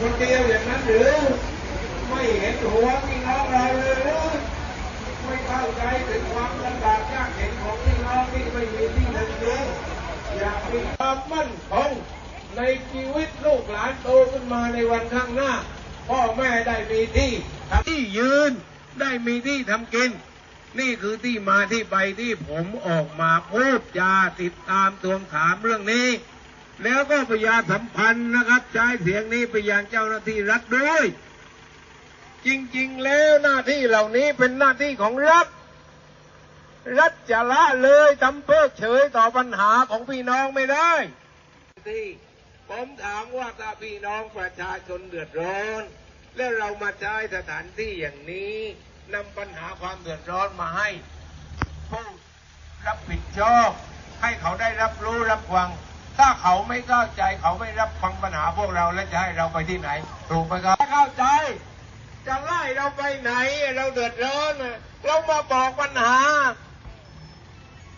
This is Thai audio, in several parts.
คนเดียวอย่างนั้นหรือ ไม่เห็นหัวพี่น้องเราเลยหรือไม่เข้าใจถึงความลำบากยากเข็นของพี่น้องที่ไม่มีที่ทำกินอยากมีความมั่นคงในชีวิตลูกหลานโตขึ้นมาในวันข้างหน้า พ่อแม่ได้มีที่ทำที่ยืนได้มีที่ทำกิน นี่คือที่มาที่ไปที่ผมออกมาพูดจาติดตามทวงถามเรื่องนี้ แล้วก็ประชาสัมพันธ์นะครับ ใช้เสียงนี้ไปยังเจ้าหน้าที่รัฐด้วย จริงๆแล้วหน้าที่เหล่านี้เป็นหน้าที่ของรัฐ รัฐจะละเลยทำเพิกเฉยต่อปัญหาของพี่น้องไม่ได้ที่ผมถามว่าถ้าพี่น้องประชาชนเดือดร้อน แล้วเรามาใช้สถานที่อย่างนี้นำปัญหาความเดือดร้อนมาให้ผู้รับผิดชอบให้เขาได้รับรู้รับฟัง ถ้าเขาไม่เข้าใจเขาไม่รับฟังปัญหาพวกเราแล้วจะให้เราไปที่ไหน ถูกไหมครับไม่เข้าใจ จะไล่เราไปไหน เราเดือดร้อนเรามาบอกปัญหา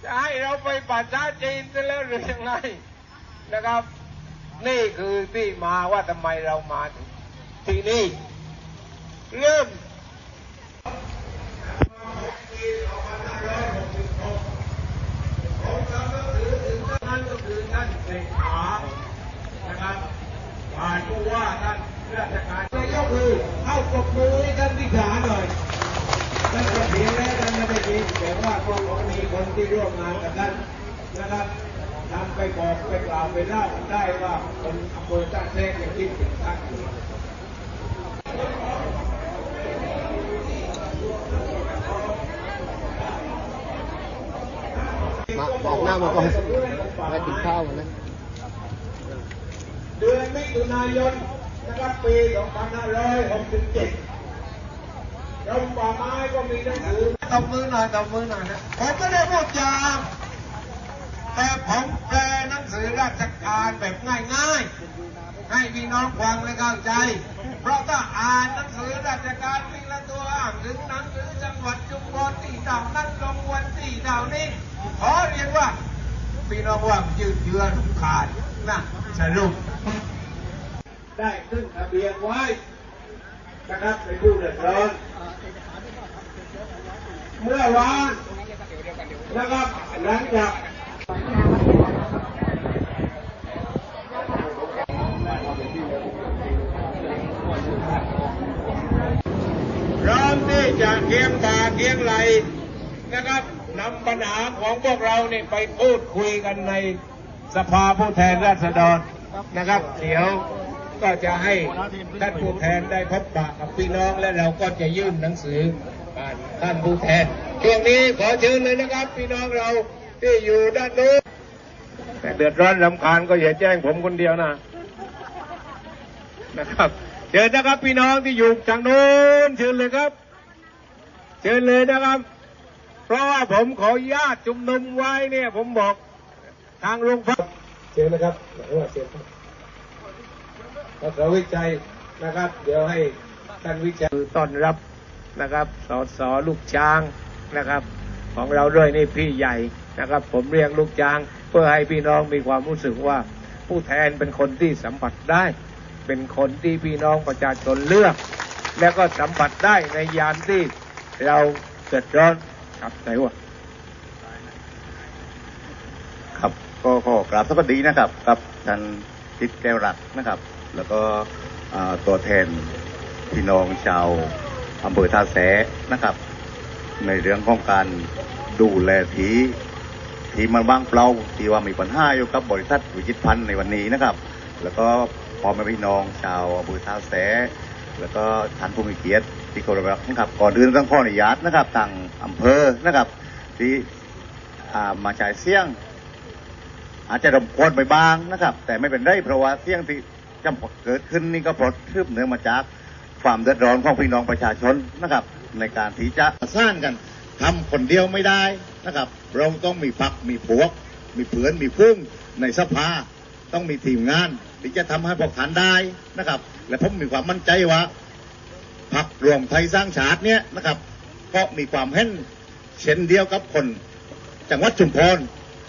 จะให้เราไปป่าช้าจีนซะแล้วหรือยังไงนะครับ นี่คือที่มาว่าทำไมเรามาที่นี่ เริ่ม นั่นก็คือท่านเศรษฐานะครับ ผ่านผู้ว่าท่านราชการนายกคือเข้าปรบมือให้ท่านพิธาหน่อยท่านจะเพียงแล้วท่านไม่ได้ยินแต่ว่าก็มีคนที่ร่วมงานกับท่านนะครับนำไปบอกไปกล่าวไปเล่าได้ว่าคนอำเภอท่าแท้ยังคิดถึงท่านอยู่มาออกหน้ามาก่อนไปกินข้าวกันนะ เดือนมิถุนายนนะครับปี 2567กรมป่าไม้ก็มีหนังสือตบมือหน่อยตบมือหน่อยนะผมไม่ได้พูดจาแต่ผมแปลหนังสือราชการแบบง่ายๆ ให้พี่น้องฟังและเข้าใจ เพราะถ้าอ่านหนังสือราชการมีละตัวอ้างถึงหนังสือจังหวัดจุมพรที่เต่านั้นลงวันที่เต่านี้ขอเรียนว่า พี่น้องว่ายืดเยื้อรำขาดนะสรุปได้ขึ้นทะเบียนไว้นะครับเป็นผู้เดือดร้อนเมื่อวานนะครับหลังจากพร้อมที่จะเคียงบ่าเคียงไหลนะครับนำปัญหาของพวกเราเนี่ยไปพูดคุยกันใน สภาผู้แทนราษฎรนะครับ เดี๋ยวก็จะให้ท่านผู้แทนได้พบปะกับพี่น้องและเราก็จะยื่นหนังสือผ่านท่านผู้แทนช่วงนี้ขอเชิญเลยนะครับ พี่น้องเราที่อยู่ด้านนู้นแต่เดือดร้อนลำคาญก็อย่าแจ้งผมคนเดียวนะนะครับ เชิญนะครับพี่น้องที่อยู่ทางโน้นเชิญเลยครับ เชิญเลยนะครับ เพราะว่าผมขออนุญาตชุมนุมไว้เนี่ยผมบอก ทางโรงพักเชิญนะครับว่าเชิญครับภาษาวิจัยนะครับ เดี๋ยวให้ท่านวิจัยต้อนรับนะครับสอสอลูกช้างนะครับ ของเราด้วยนี่พี่ใหญ่นะครับ ผมเรียกลูกช้าง เพื่อให้พี่น้องมีความรู้สึกว่า ผู้แทนเป็นคนที่สัมผัสได้ เป็นคนที่พี่น้องประชาชนเลือก แล้วก็สัมผัสได้ในยามที่เราเกิดร้อนครับไหนวะ ครับ ก็ขอกราบสวัสดีนะครับกับท่านทิศแก้วรักนะครับ แล้วก็ตัวแทนพี่น้องชาวอำเภอท่าแสนะครับ ในเรื่องของการดูแลทีที่มันว่างเปล่าที่ว่ามีปัญหาอยู่กับบริษัทวิจิตพันธ์ในวันนี้นะครับ แล้วก็พอแม่พี่น้องชาวอำเภอท่าแสแล้วก็ท่านผู้มีเกียรติที่เคารพรักนะครับก่อนอื่นต้องขออนุญาตนะครับทางอำเภอนะครับ ที่อ่ามาใช้เสียง อาจจะรบกวนไปบ้างนะครับ แต่ไม่เป็นไรเพราะว่าเสี่ยงที่จะเกิดขึ้นนี่ก็เพราะทืบเนื่อมาจากความเดือดร้อนของพี่น้องประชาชนนะครับ ในการที่จะสร้างกันทำคนเดียวไม่ได้นะครับ เราต้องมีพักมีพวก มีเพื่อนมีฟุ้งในสภาต้องมีทีมงานที่จะทำให้พวกฐานได้นะครับ และผมมีความมั่นใจว่าพักรวมไทยสร้างชาติเนี่ยนะครับก็มีความเห็นเช่นเดียวกับคน จังหวัดชุมพร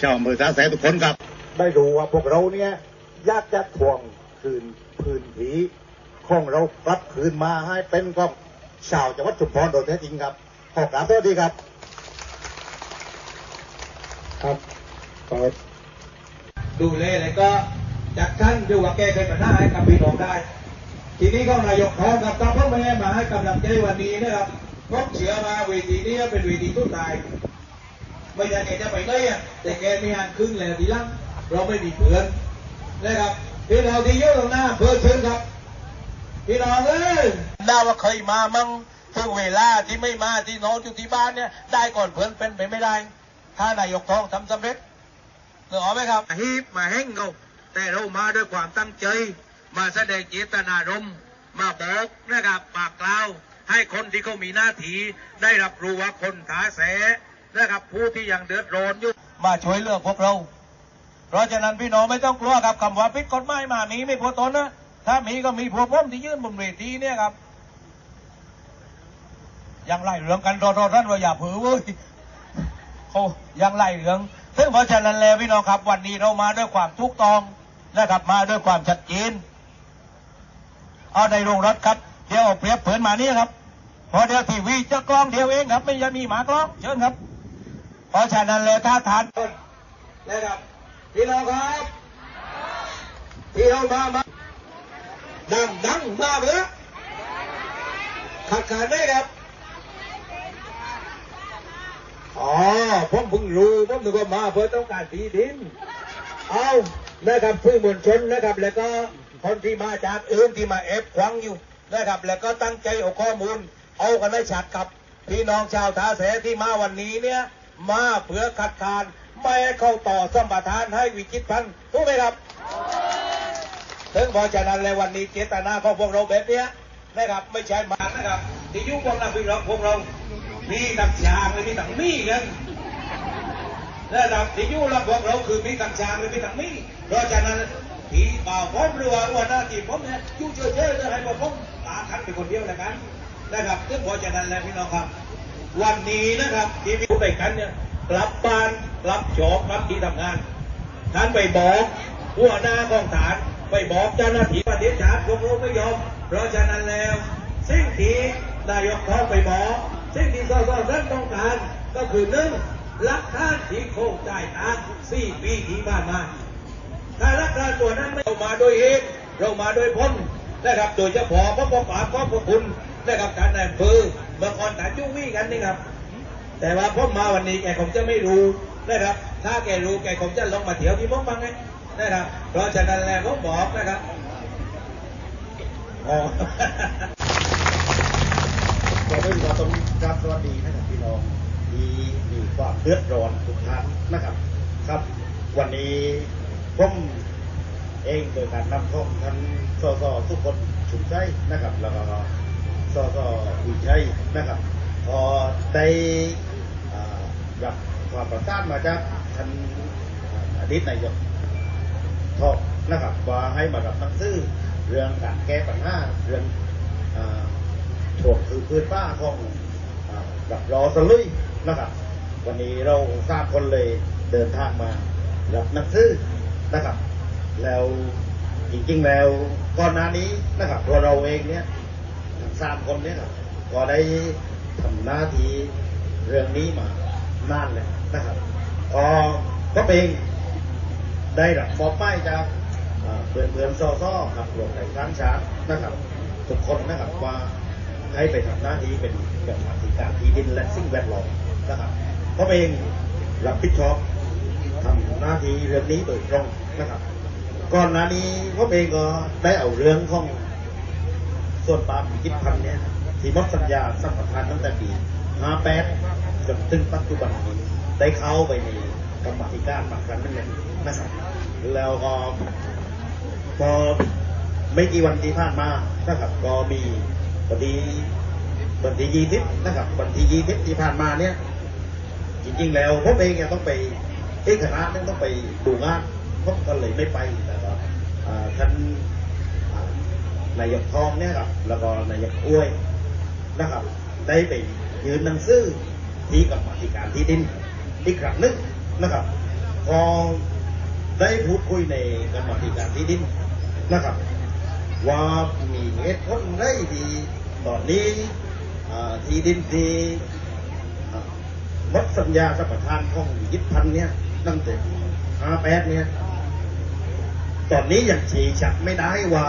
ชาวอำเภอท่าแสทุกคนครับ ได้รู้ว่าพวกเราเนี่ยอยากจะทวงคืนพื้นที่ของเรากลับคืนมาให้เป็นของชาวจังหวัดชุมพรโดยแท้จริงครับ ขอกราบสวัสดีครับ ครับก็ดูแลแล้วก็จัดการดูว่าแก้ไขปัญหาให้กับพี่น้องได้ ทีนี้ก็นายกท้องครับตามพ่อแม่มาให้กำลังใจวันนี้นะครับพราะเชื่อมาเวทีนี้เป็นเวทีทุกทายไม่ใช่แกจะไปได้อะแต่แกมีอันครึ่งแล้วทีหลัง เราไม่มีเพื่อนนะครับพี่น้องที่อยุ่ตรงหน้าเพื่อเชิญครับพี่น้องเอ้ยได้ว่าเคยมามั่งถึงเวลาที่ไม่มาที่น้องอยู่ที่บ้านเนี่ย ได้ก่อนเพื่อนเป็นไปไม่ได้ ถ้านายกทองทำสำเร็จเหนืออกไหมครับฮีบมาแห้งเขาแต่เรามาด้วยความตั้งใจ มาแสดงเจตนารมณ์มาบอกนะครับปากกล่าว ให้คนที่เขามีหน้าที่ได้รับรู้ว่าคนถาแสนะครับผู้ที่ยังเดือดร้อนอยู่มาช่วยเหลือกพวกเรา เพราะฉะนั้นพี่น้องไม่ต้องกลัวครับคำว่าพิษกฎหมายมามีไม่พอตนนะถ้ามีก็มีพวกผมที่ยื่นบนเวทีเนี่ยครับยังไล่เรื่องกันรอรอท่านว่าอย่าเผือเว้ยเขายังไล่เรื่องซึ่งเพราะฉะนั้นแล้วพี่น้องครับ วันนี้เรามาด้วยความถูกต้องนะครับมาด้วยความชัดเจนเอาในโรงรถครับเดี๋ยวเปรียบเผินมานี่ครับเพอเดี๋ยวทีวีจะกล้องเดียวเองครับ ไม่จะมีหมากล้องเชิญครับ เพราะฉะนั้นแล้วถ้าทานนะครับ พี่น้องครับพี่น้องมามาดังดังมาเถอขาดขาดได้ครับอ๋อผมเพิ่งรู้ผมนึกว่ามาเพื่อต้องการที่ดิน เอานะครับผู้มวลชนนะครับ แล้วก็คนที่มาจากอื่นที่มาแอบควังอยู่นะครับ แล้วก็ตั้งใจเอาข้อมูล เอากันให้ชัดกับพี่น้องชาวท่าแสที่มาวันนี้เนี่ย มาเพื่อขัดขาน ไม่ให้เข้าต่อสัมปทานให้วิจิตพันธ์ถูกไหมครับถึงเพราะฉะนั้นแล้ววันนี้เจตนาของพวกเราแบบเนี้ยนะครับไม่ใช่มานะครับที่อยุ่งพวกเราพี่น้องพวกเรามีตักฉางเลยมีตักมีกันระดับที่อยู่ระบบเราคือมีต่างชาติหรือมีต่างมีเพราะฉะนั้นที่บ่าวผมหรือว่าหัวหน้าทีมผมเนี่ยอยู่เฉยๆจะให้บอกผมตาคันเป็นคนเดียวแล้วกันนะครับซึ่งเพราะฉะนั้นแล้วพี่น้องครับ วันนี้นะครับที่พี่ไปกันเนี่ย กลับบ้านกลับจอบกลับที่ทำงาน ท่านไปบอกหัวหน้ากองฐานไปบอกเจ้าหน้าที่ประเทศชาติพวกเราไม่ยอม เพราะฉะนั้นแล้ว สิ่งที่นายกท้องไปบอก สิ่งที่สสท่านต้องการก็คือหนึ่งหลักฐานที่โครงจ่ายตามสี่ปีที่ผ่านมา ถ้าหลักฐานตัวนั้นไม่เอามาโดยเหตุเรามาโดยพ้นนะครับโดยเฉพาะพระปป่าขอบพระคุณนะครับการนายอำเภอเมื่อก่อนฐานยุ่งวี่กันนี่ครับ แต่ว่าผมมาวันนี้แกคงจะไม่รู้นะครับ ถ้าแกรู้แกคงจะลงมาเที่ยวที่ผมบ้างไงนะครับ เพราะฉะนั้นแล้วผมบอกนะครับอ๋อก็ได้ว่าต้องราบสวัสดีนะครับพี่น้องที่มีความเดือดร้อนทุกท่านนะครับ ครับ วันนี้ผมเองโดยการนำท่องท่านสสทุกคนชุมใจนะครับ แล้วก็สสอุชัยนะครับพอได้ รับความประสานมาจากท่านอดีตนายกทอกนะครับว่าให้มารับหนังสือเรื่องการแก้ปัญหาเรื่องอถ่วงคือพื้นป้าของอากับรอสลุยนะครับ วันนี้เราสามคนเลยเดินทางมารับหนังสือนะครับ แล้วจริงๆแล้วก่อนหน้านี้นะครับตัวเราเองเนี่ยสามคนเนี่ยครับก็ได้ทำหน้าที่เรื่องนี้มา นานเลยนะครับพอก็เป็นได้รับมอบป้ายจากเอ่อเพื่อนเพื่อนๆซ้อครับรวมไทยสร้างชาตินะครับทุกคนนะครับว่าให้ไปทำหน้าที่เป็นกรรมาธิการที่ดินและสิ่งแวดล้อมนะครับเพราะเองรับผิดชอบทำหน้าที่เรื่องนี้โดยตรงนะครับ ก่อนหน้านี้ผมเองก็ได้เอาเรื่องของส่วนปาล์มกิจพันธ์เนี่ยที่มดสัญญาสัมปทานตั้งแต่ปี 58 นถึงปัจจุบันนี้ได้เข้าไปในกรรมธิการมาครั้งนั้นเลยนะครับแล้วก็พอไม่กี่วันที่ผ่านมานะครับก็มีวันที่วันที่ยี่สิบนะครับวันที่ยี่สิบที่ผ่านมาเนี่ยจริงๆแล้วผมเองเนี่ยต้องไปเอกคณะนึงต้องไปดูงานผมก็เลยไม่ไปแต่ก็อ่าท่านานายกทองเนี่ยครับแล้วก็นายกอ้วยนะครับ ได้ไปยืนหนังสือ ที่กับมาธิการที่ดินอีกครั้งหนึงนะครับพอได้พูดคุยในกรรมาธิการที่ดินนะครับ ว่ามีเหตุผลได้ดีตอนนี้ที่ดินทีอ่าหมดสัญญาสัมปทานของยึดพันเนี่ยตั้งแต่ห้าแปดเนี่ยตอนนี้ยังชี้ชัดไม่ได้ว่า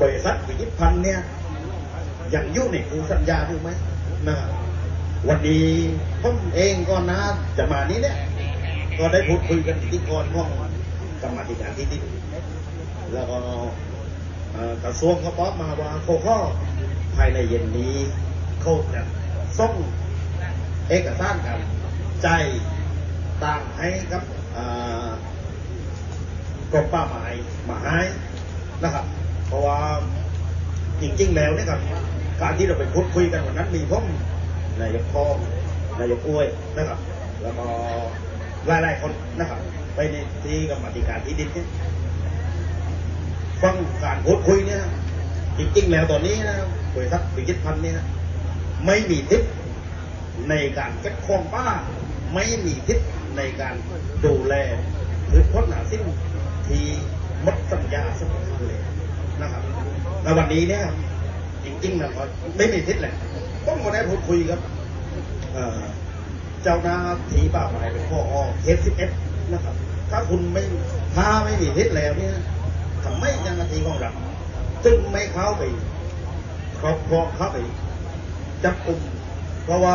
บริษัทวิจิตพันธ์เนี่ยยังยู่ในคูสัญญาอยู่ไหมนะครับ วันนี้ผมเองก็นะจะมานี้เนี่ยก็ได้พูดคุยกันที่กรห้องกรรมาธิการที่ดินแล้วก็กระทรวงเขาบอกมาว่าเขาข้อภายในเย็นนี้เขาจะส่งเอกสารกันใจต่างให้กับกรมป่าไม้มาให้นะครับ เพราะว่าจริงๆแล้วเนี่ยครับการที่เราไปพูดคุยกันวันนั้นมีผม นายกพองนายกอ้วยนะครับ แล้วก็หลายๆคนนะครับ ไปในที่กรรมธิการที่ดินเนี่ยฟังการพูดคุยเนี่ยจริงๆแล้วตอนนี้นะบริษัทวิจิตพันธ์เนี่ยไม่มีทิศในการเก็บของป้า ไม่มีทิศในการดูแลพืชผลหนาสิ้นที่มดสัญญาสัมปทานเลยนะครับในวันนี้เนี่ยจริงๆนะก็ไม่มีทิศแหละ ต้องมาได้พูดคุยครับเจ้าหน้าที่ป่าไม้เป็นพ่ออเทปสิบเอ็ดนะครับ ถ้าคุณไม่ถ้าไม่มีทิศแล้วเนี่ยทำไมเจ้าหน้าที่ของเราจึงไม่เข้าไปครอบครองเข้าไปจับกลุ่มเพราะว่า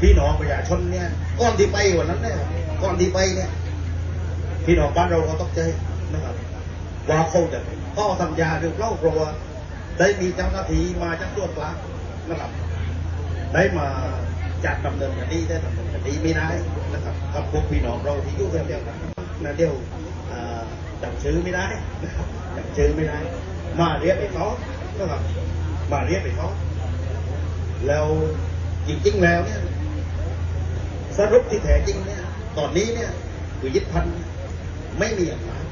พี่น้องประชาชนเนี่ยก่อนที่ไปวันนั้นเนี่ยก่อนที่ไปเนี่ยพี่น้องบ้านเราก็ต้องใจนะครับว่าเขาจะข้อสัญญาหรือเล่าเพราะว่าได้มีเจ้าหน้าที่มาจากส่วนกลางนะครับ ได้มาจัดดำเนินคดีได้ดำเนินคดีไม่ได้นะครับกับพวกพี่น้องเราที่อยู่แถวๆนั้นนะเดี๋ยวจำชื่อไม่ได้นะครับจำชื่อไม่ได้ มาเรียกไปเขานะครับมาเรียกไปเขาแล้วจริงๆแล้วเนี่ยสรุปที่แท้จริงเนี่ยตอนนี้เนี่ยวิยิตพันไม่มีอำนาจ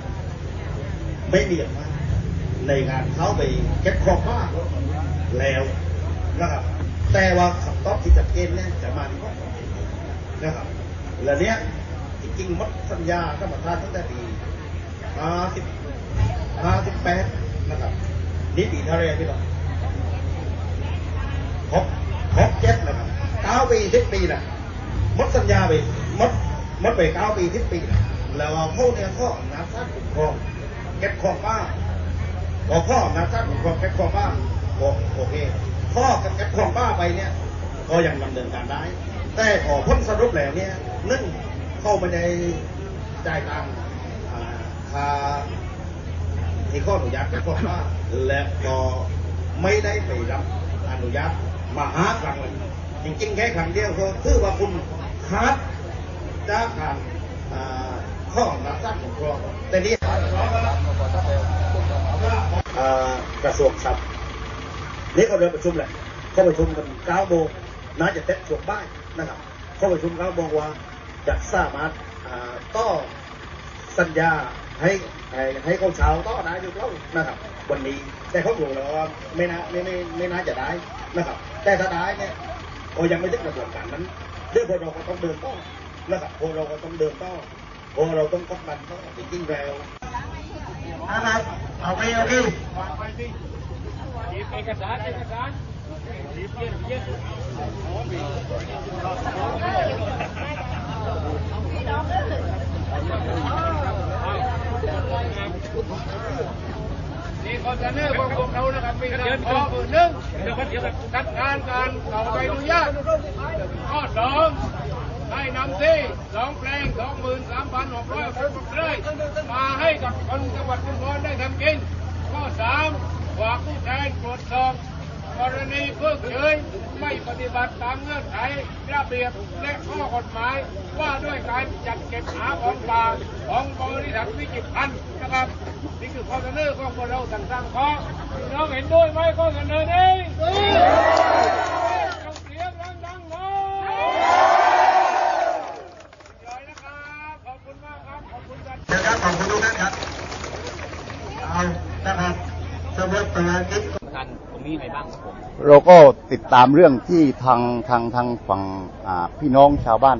ไม่มีอำนาจในการเข้าไปเก็บของบ้าแล้วนะครับ แต่ว่าคำตอบที่ชัดเจนเนี่ยจะมาที่ข้อนะครับและเนี้ยจริงๆมดสัญญาธรรมทานตั้งแต่ปีห้าสิบห้าสิบแปดนะครับนี่ปีเท่าไรพี่น้องหกหกเจ็ดนะครับเก้าปีสิบปีนะมดสัญญาไปมดมดไปเก้าปีสิบปีแล้วแล้วพวกเนี่ยข้อนาจสร้างคุ้มครองเก็บของป้าพอข้ออนาจสร้างคุ้มครองเก็บของป้าโอโอเค ข้อกับเก็บของป้าไปเนี่ย ก็ยังดำเนินการได้ แต่พอพ้นสรุปแล้วเนี่ยนึ่งเข้าไปในจ่ายตังค่าที่ข้ออนุญาตเก็บของป้าและก็ไม่ได้ไปรับอนุญาตมาหาครั้งเลยจริงๆแค่ครั้งเดียวก็ถือว่าคุณขาดจากการข้อรับสร้างของครองแต่นี่อ่ากระทรวงทรัพย์ นี่เขาเดินประชุมแหละเข้าประชุมกันเก้าโมงน่าจะเต็มช่วงบ่ายนะครับ เข้าประชุมเก้าโมงว่าจะสามารถอ่าต่อสัญญาให้ให้ให้เขาเช้าต่อได้หรือเปล่านะครับ วันนี้แต่เขาถูกแล้วว่าไม่น่าไม่ไม่ไม่น่าจะได้นะครับ แต่ถ้าได้เนี่ยก็ยังไม่ถึงกระบวนการนั้นเรื่องพวกเราก็ต้องเดินต่อนะครับพวกเราก็ต้องเดินต่อพวกเราต้องกดดันต่อจริงๆแล้วนะครับเอาไปเอาไป นี่คอนเทนเนอร์ของพวกเรานะครับมีการขอหมื่นหนึ่งคัดค้านการขอใบอนุญาตข้อสองให้นำที่สองแปลงสองหมื่นสามพันหกร้อยหกสิบไร่มาให้กับคนจังหวัดชุมพรได้ทำกิน ข้อสาม ฝากผู้แทนตรวจสอบกรณีเพิกเฉยไม่ปฏิบัติตามเงื่อนไขระเบียบและข้อกฎหมาย ว่าด้วยการจัดเก็บหาของป่าของบริษัทวิจิตรพันธ์นะครับ นี่คือข้อเสนอของพวกเราต่างๆขอพี่น้องเห็นด้วยไหมข้อเสนอนี้ต้องเสียงดังๆหน่อยนะครับ ขอบคุณมากครับ ขอบคุณกัน เดี๋ยวครับขอบคุณทุกท่านครับ เอานะครับสำหรับสมาชิก เราก็ติดตามเรื่องที่ทางทางทางฝั่งพี่น้องชาวบ้าน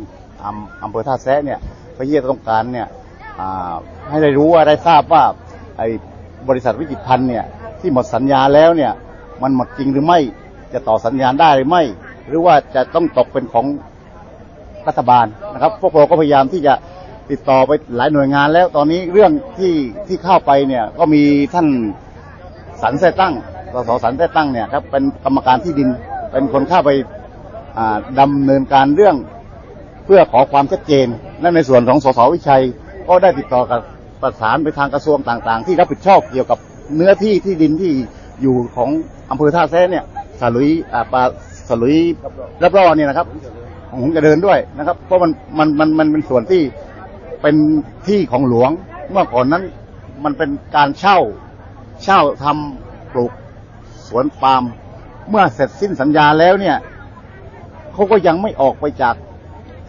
อำเภอท่าแซะเนี่ยพระเยี่ยต้องการเนี่ยให้ได้รู้ว่าได้ทราบว่าไอ้บริษัทวิจิตรพันธ์เนี่ยที่หมดสัญญาแล้วเนี่ยมันหมดจริงหรือไม่จะต่อสัญญาได้หรือไม่ หรือว่าจะต้องตกเป็นของรัฐบาลนะครับพวกเราก็พยายามที่จะติดต่อไปหลายหน่วยงานแล้วตอนนี้เรื่องที่ที่เข้าไปเนี่ยก็มีท่านสันแท้ตั้ง สสสันแท้ตั้งเนี่ยครับเป็นกรรมการที่ดิน เป็นคนเข้าไปอ่าดำเนินการเรื่องเพื่อขอความชัดเจนและในส่วนของสสวิชัย ก็ได้ติดต่อกับประสานไปทางกระทรวงต่างๆ ที่รับผิดชอบเกี่ยวกับเนื้อที่ที่ดินที่อยู่ของอำเภอท่าแซะเนี่ยสลุยอ่าปลาสลุยรับรอเนี่ยนะครับของผมจะเดินด้วยนะครับ เพราะมันมันมันมันเป็นส่วนที่เป็นที่ของหลวงเมื่อก่อนนั้นมันเป็นการเช่าเช่าทำปลูก สวนปาล์มเมื่อเสร็จสิ้นสัญญาแล้วเนี่ยเขาก็ยังไม่ออกไปจาก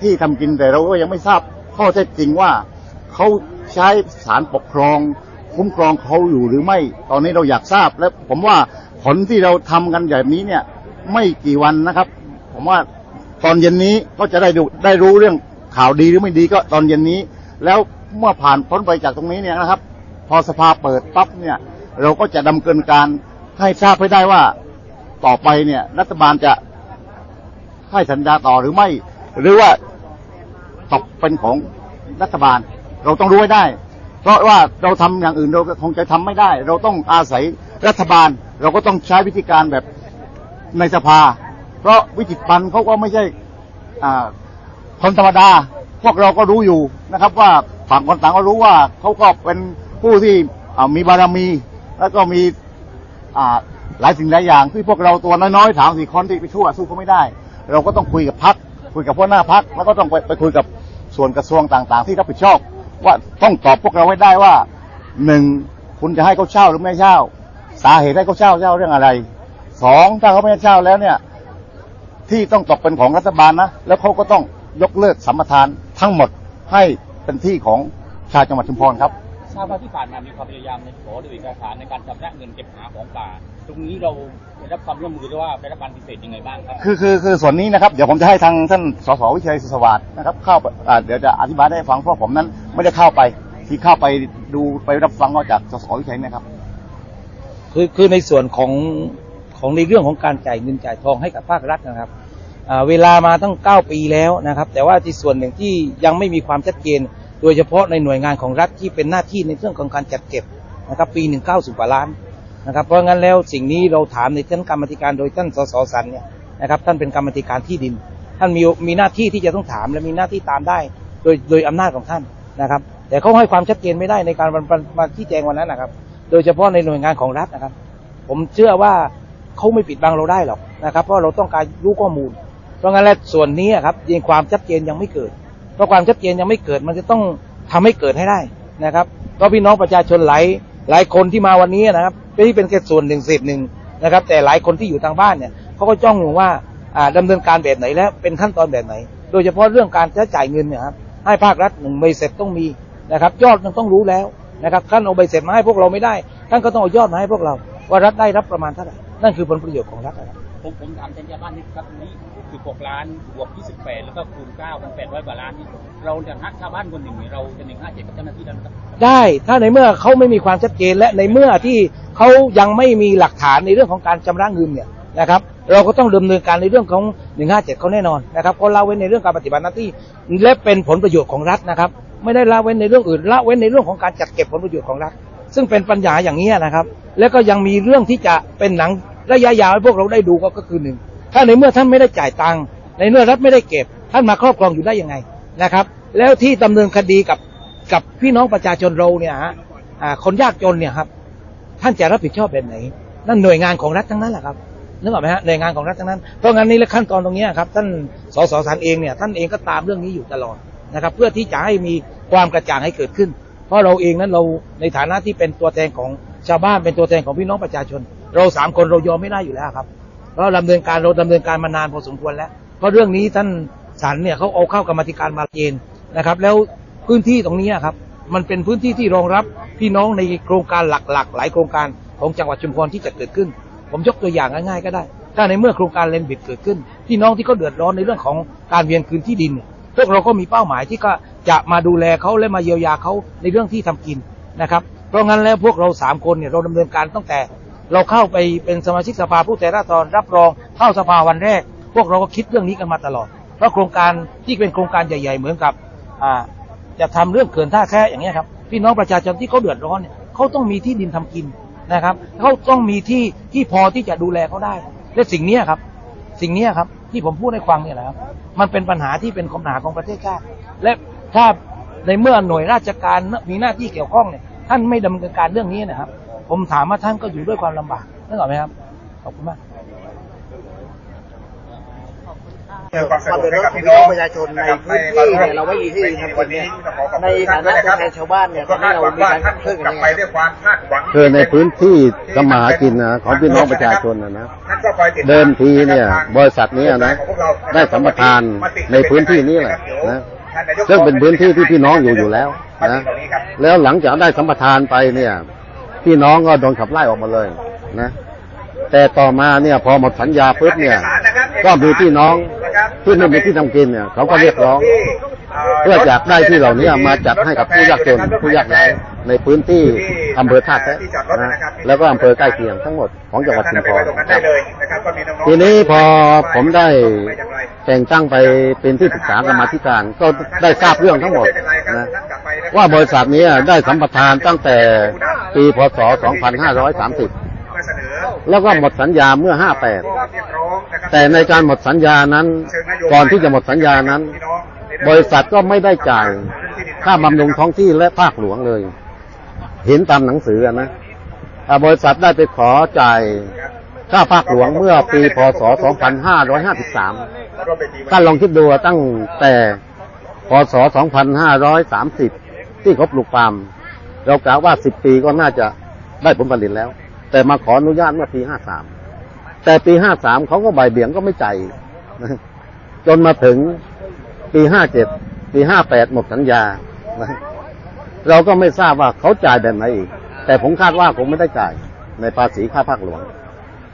ที่ทำกินแต่เราก็ยังไม่ทราบข้อเท็จจริงว่าเขาใช้สารปกครอง คุ้มครองเขาอยู่หรือไม่ ตอนนี้เราอยากทราบและผมว่าผลที่เราทำกันแบบนี้เนี่ย ไม่กี่วันนะครับ ผมว่าตอนเย็นนี้ก็จะได้ดูได้รู้เรื่องข่าวดีหรือไม่ดีก็ตอนเย็นนี้ แล้วเมื่อผ่านพ้นไปจากตรงนี้เนี่ยนะครับ พอสภาเปิดปั๊บเนี่ย เราก็จะดำเนินการ ให้ทราบให้ได้ว่าต่อไปเนี่ย รัฐบาลจะให้สัญญาต่อหรือไม่ หรือว่าตกเป็นของรัฐบาล เราต้องรู้ให้ได้ เพราะว่าเราทำอย่างอื่นเราคงจะทำไม่ได้ เราต้องอาศัยรัฐบาล เราก็ต้องใช้วิธีการแบบในสภา เพราะวิจิตรพันธ์เขาก็ไม่ใช่คนธรรมดา พวกเราก็รู้อยู่นะครับ ว่าฝั่งคนต่างก็รู้ว่าเขาก็เป็นผู้ที่มีบารมี แล้วก็มี อ่าหลายสิ่งหลายอย่างที่พวกเราตัวน้อยๆถามสี่คนที่ไปชั่วสู้เขาไม่ได้ เราก็ต้องคุยกับพักคุยกับหัวหน้าพักแล้วก็ต้องไปไปคุยกับส่วนกระทรวงต่างๆ ที่รับผิดชอบ ว่าต้องตอบพวกเราให้ได้ว่าหนึ่งคุณจะให้เขาเช่าหรือไม่เช่า สาเหตุให้เขาเช่าเช่าเรื่องอะไรสองถ้าเขาไม่เช่าแล้วเนี่ยที่ต้องตกเป็นของรัฐบาลนะแล้วเขาก็ต้องยกเลิกสัมปทานทั้งหมดให้เป็นที่ของชาวจังหวัดชุมพรครับ ทราบว่าที่ผ่านมามีความพยายามในขอดูเอกสารในการชำระเงินเก็บหาของป่า ตรงนี้เราได้รับความร่วมมือหรือว่าได้รับการปฏิเสธยังไงบ้างครับ คือคือคือส่วนนี้นะครับเดี๋ยวผมจะให้ทางท่านสสวิชัยสุสวัสดิ์นะครับเข้าไปอ่าเดี๋ยวจะอธิบายให้ฟังเพราะผมนั้นไม่ได้เข้าไปที่เข้าไปดูไปรับฟังก็จากสสวิชัยเนะครับ คือคือในส่วนของของในเรื่องของการจ่ายเงินจ่ายทองให้กับภาครัฐนะครับอ่าเวลามาตั้ง 9 ปีแล้วนะครับ แต่ว่าที่ส่วนหนึ่งที่ยังไม่มีความชัดเจน โดยเฉพาะในหน่วยงานของรัฐที่เป็นหน้าที่ในเรื่องของการจัดเก็บนะครับปีหนึ่งเก้าสิบกว่าล้านนะครับเพราะงั้นแล้วสิ่งนี้เราถามในท่านกรรมธิการโดยท่านสสสันเนี่ยนะครับท่านเป็นกรรมธิการที่ดิน ท่านมีมีหน้าที่ที่จะต้องถามและมีหน้าที่ตามได้ โดยโดยอำนาจของท่านนะครับ แต่เขาให้ความชัดเจนไม่ได้ในการมามาชี้แจงวันนั้นนะครับ โดยเฉพาะในหน่วยงานของรัฐนะครับ ผมเชื่อว่าเขาไม่ปิดบังเราได้หรอกนะครับ เพราะเราต้องการรู้ข้อมูล เพราะงั้นแล้วส่วนนี้ครับยังความชัดเจนยังไม่เกิด ราะความชัดเจนยังไม่เกิดมันจะต้องทำให้เกิดให้ได้นะครับก็พี่น้องประชาชนหลายหลายคนที่มาวันนี้นะครับไม่ได้เป็นแค่ส่วนหนึ่งเศษหนึ่งนะครับ แต่หลายคนที่อยู่ทางบ้านเนี่ยเขาก็จ้องอยู่ว่าอ่าดำเนินการแบบไหนและเป็นขั้นตอนแบบไหน โดยเฉพาะเรื่องการใช้จ่ายเงินเนี่ยครับให้ภาครัฐหนึ่งใบเสร็จต้องมีนะครับยอดมันต้องรู้แล้วนะครับท่านเอาใบเสร็จมาให้พวกเราไม่ได้ท่านก็ต้องเอายอดมาให้พวกเรา ว่ารัฐได้รับประมาณเท่าไหร่นั่นคือผลประโยชน์ของรัฐนะครับ ผมผมถามแทนชาบ้านนิดครับตรงนี้16ล้านบวก28แล้วก็คูณ9มัน800กว่าล้านนี่เราจะหักชาวบ้านคนหนึ่งเราจะหนี่ยเราเจะ157กับเจ้าหน้าที่แล้วนะครับได้ถ้าในเมื่อเขาไม่มีความชัดเจนและในเมื่อที่เขายังไม่มีหลักฐานในเรื่องของการชำระเงินเนี่ยนะครับเราก็ต้องดำเนินการในเรื่องของ157เขาแน่นอนนะครับเขาละเว้นในเรื่องการปฏิบัติหน้าที่ และเป็นผลประโยชน์ของรัฐนะครับ ไม่ได้ละเว้นในเรื่องอื่นละเว้นในเรื่องของการจัดเก็บผลประโยชน์ของรัฐ ซึ่งเป็นปัญหาอย่างนี้นะครับ แล้วก็ยังมีเรื่องที่จะเป็นหนัง ระยะยาวให้พวกเราได้ดูก็ก็คือหนึ่งถ้าในเมื่อท่านไม่ได้จ่ายตังค์ในเมื่อรัฐไม่ได้เก็บ ท่านมาครอบครองอยู่ได้ยังไงนะครับ แล้วที่ดำเนินคดีกับกับพี่น้องประชาชนเราเนี่ยฮะคนยากจนเนี่ยครับ ท่านจะรับผิดชอบแบบไหน นั่นหน่วยงานของรัฐทั้งนั้นแหละครับนึกออกไหมฮะหน่วยงานของรัฐทั้งนั้นเพราะงั้นนี่และขั้นตอนตรงนี้ครับ ท่านสสสันเองเนี่ยท่านเองก็ตามเรื่องนี้อยู่ตลอดนะครับ เพื่อที่จะให้มีความกระจ่างให้เกิดขึ้น เพราะเราเองนั้นเราในฐานะที่เป็นตัวแทนของชาวบ้านเป็นตัวแทนของพี่น้องประชาชน เราสามคนเรายอมไม่ได้อยู่แล้วครับเพราะเราดำเนินการเราดำเนินการมานานพอสมควรแล้ว เพราะเรื่องนี้ท่านสันเนี่ยเขาเอาเข้ากรรมธิการมาเจนนะครับ แล้วพื้นที่ตรงนี้ครับ มันเป็นพื้นที่ที่รองรับพี่น้องในโครงการหลักๆ หลายโครงการของจังหวัดชุมพรที่จะเกิดขึ้น ผมยกตัวอย่างง่ายๆก็ได้ ถ้าในเมื่อโครงการเลนบิดเกิดขึ้น พี่น้องที่เขาเดือดร้อนในเรื่องของการเวียนคืนที่ดินพวกเราก็มีเป้าหมายที่ก็จะมาดูแลเขาและมาเยียวยาเขาในเรื่องที่ทำกินนะครับ เพราะงั้นแล้วพวกเราสามคนเนี่ยเราดำเนินการตั้งแต่ เราเข้าไปเป็นสมาชิกสภาผู้แทนราษฎรรับรองเข้าสภาวันแรก พวกเราก็คิดเรื่องนี้กันมาตลอดเพราะโครงการที่เป็นโครงการใหญ่ ๆ เหมือนกับจะทำเรื่องเขื่อนท่าแค่อย่างเงี้ครับพี่น้องประชาชนที่เขาเดือดร้อนเนี่ยเขาต้องมีที่ดินทำกินนะครับเขาต้องมีที่ที่พอที่จะดูแลเขาได้ และสิ่งนี้ครับ สิ่งนี้ครับที่ผมพูดให้ฟังเนี่ยแหละครับ มันเป็นปัญหาที่เป็นปัญหาของประเทศชาติ และถ้าในเมื่อหน่วยราชการมีหน้าที่เกี่ยวข้องเนี่ยท่านไม่ดำเนินการเรื่องนี้นะครับ ผมถามว่าท่านก็อยู่ด้วยความลำบากนึกออกไหมครับ ขอบคุณมากความเดือดร้อนของพี่น้องประชาชนในพื้นที่เนี่ยเราไม่มีที่ทำกินเนี่ยในฐานะตัวแทนชาวบ้านเนี่ยตอนนี้เรามีการช่วยกันยังไงคือในพื้นที่ทำมาหากินนะของพี่น้องประชาชนนะนะเดิมทีเนี่ย บริษัทนี้นะได้สัมปทานในพื้นที่นี้แหละนะซึ่งเป็นพื้นที่ที่พี่น้องอยู่อยู่แล้วนะแล้วหลังจากได้สัมปทานไปเนี่ย พี่น้องก็โดนขับไล่ออกมาเลยนะ แต่ต่อมาเนี่ยพอหมดสัญญาปุ๊บเนี่ย ก็มีพี่น้องที่ไม่มีที่ทำกินเนี่ยเขาก็เรียกร้อง เพื่ออยากได้ที่เหล่านี้มาจัดให้กับผู้ยากจนผู้ยากไร้ในพื้นที่อำเภอท่าแท้นะแล้วก็อำเภอใกล้เคียงทั้งหมดของจังหวัดชุมพรรับทีนี้พอผมได้แต่งตั้งไปเป็นที่ปรึกษากรรมธิการก็ได้ทราบเรื่องทั้งหมดนะว่าบริษัทนี้ได้สัมปทานตั้งแต่ ปีพศ 2530 แล้วก็หมดสัญญาเมื่อ 58 แต่ในการหมดสัญญานั้น ก่อนที่จะหมดสัญญานั้น บริษัทก็ไม่ได้จ่ายค่าบำรุงท้องที่และภาคหลวงเลย เห็นตามหนังสือนะบริษัทได้ไปขอจ่ายค่าภาคหลวงเมื่อปีพศ 2553ท่านลองคิดดูตั้งแต่พศ 2530 ที่เขาปลูกปาล์ม เรากล่าวว่า10ปีก็น่าจะได้ผลผลิตแล้ว แต่มาขออนุญาตเมื่อปี53แต่ปี53เขาก็ใบายเบี่ยงก็ไม่จ่ายจนมาถึงปีห้าเจ็ดปีห้าแปดหมดสัญญา เราก็ไม่ทราบว่าเขาจ่ายแบบไหนอีก แต่ผมคาดว่าคงไม่ได้จ่าย ในภาษีค่าภาคหลวง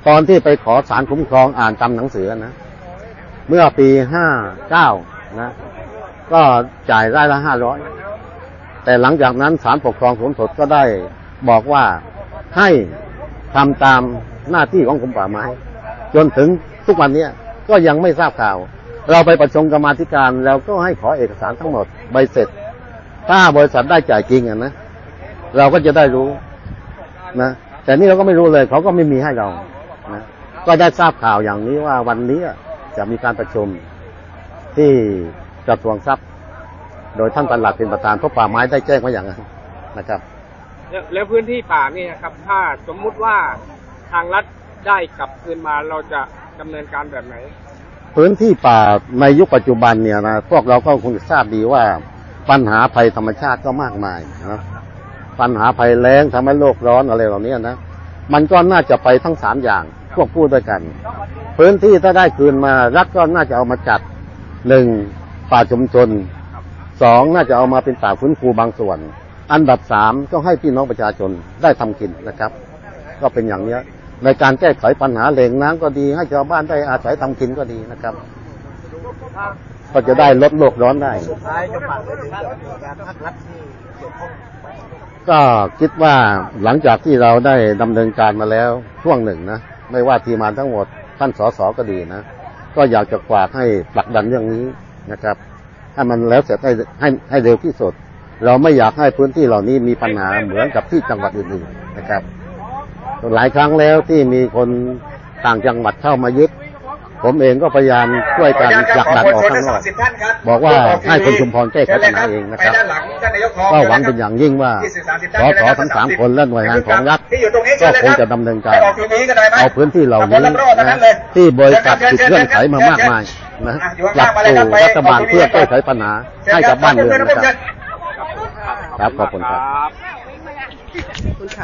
ตอนที่ไปขอสารคุ้มครองอ่านตามหนังสือนะ เมื่อปีห้าเก้านะ ก็จ่ายได้ละห้าร้อย แต่หลังจากนั้นศาลปกครองสูงสุดก็ได้บอกว่าให้ทำตามหน้าที่ของกรมป่าไม้ จนถึงทุกวันเนี้ยก็ยังไม่ทราบข่าว เราไปประชุมกรรมาธิการแล้วก็ให้ขอเอกสารทั้งหมดใบเสร็จ ถ้าบริษัทได้จ่ายจริงอะนะเราก็จะได้รู้นะแต่นี่เราก็ไม่รู้เลยเขาก็ไม่มีให้เรานะก็ได้ทราบข่าวอย่างนี้ว่าวันนี้จะมีการประชุมที่กระทรวงทรัพย์ โดยท่านปลัดเป็นประธานเพราะป่าไม้ได้แจ้งไว้อย่างนั้นนะครับ แล้วแล้วพื้นที่ป่านี่นะครับ ถ้าสมมุติว่าทางรัฐได้กลับคืนมาเราจะดำเนินการแบบไหน พื้นที่ป่าในยุคปัจจุบันเนี่ยนะพวกเราก็คงจะทราบดีว่าปัญหาภัยธรรมชาติก็มากมายนะปัญหาภัยแล้งทำให้โลกร้อนอะไรเหล่านี้นะมันก็น่าจะไปทั้งสามอย่างควบคู่ด้วยกัน พื้นที่ถ้าได้คืนมารัฐก็น่าจะเอามาจัดหนึ่งป่าชุมชน สองน่าจะเอามาเป็นป่าฟื้นฟูบางส่วน อันดับสามก็ให้พี่น้องประชาชนได้ทำกินนะครับ ก็เป็นอย่างเนี้ยในการแก้ไขปัญหาแหล่งน้ำก็ดี ให้ชาวบ้านได้อาศัยทำกินก็ดีนะครับ ก็จะได้ลดโลกร้อนได้ก็คิดว่าหลังจากที่เราได้ดำเนินการมาแล้วช่วงหนึ่งนะไม่ว่าทีมานทั้งหมดท่านสสก็ดีนะ ก็อยากจะฝากให้ผลักดันเรื่องนี้นะครับ ให้มันแล้วเสร็จให้ให้ให้เร็วที่สุด เราไม่อยากให้พื้นที่เหล่านี้มีปัญหาเหมือนกับที่จังหวัดอื่นๆนะครับ หลายครั้งแล้วที่มีคนต่างจังหวัดเข้ามายึด ผมเองก็พยายามช่วยกันผลักดันออกข้างนอกบอกว่าให้คนชุมพรแก้ไขปัญหาเองนะครับก็หวังเป็นอย่างยิ่งว่าสสทั้งสามคนและหน่วยงานของรัฐก็คงจะดำเนินการเอาพื้นที่เหล่านี้นะที่บริษัทติดเงื่อนไขมามากมายนะหลักสู่รัฐบาลเพื่อแก้ไขปัญหาให้กับบ้านเมืองนะครับครับขอบคุณครับ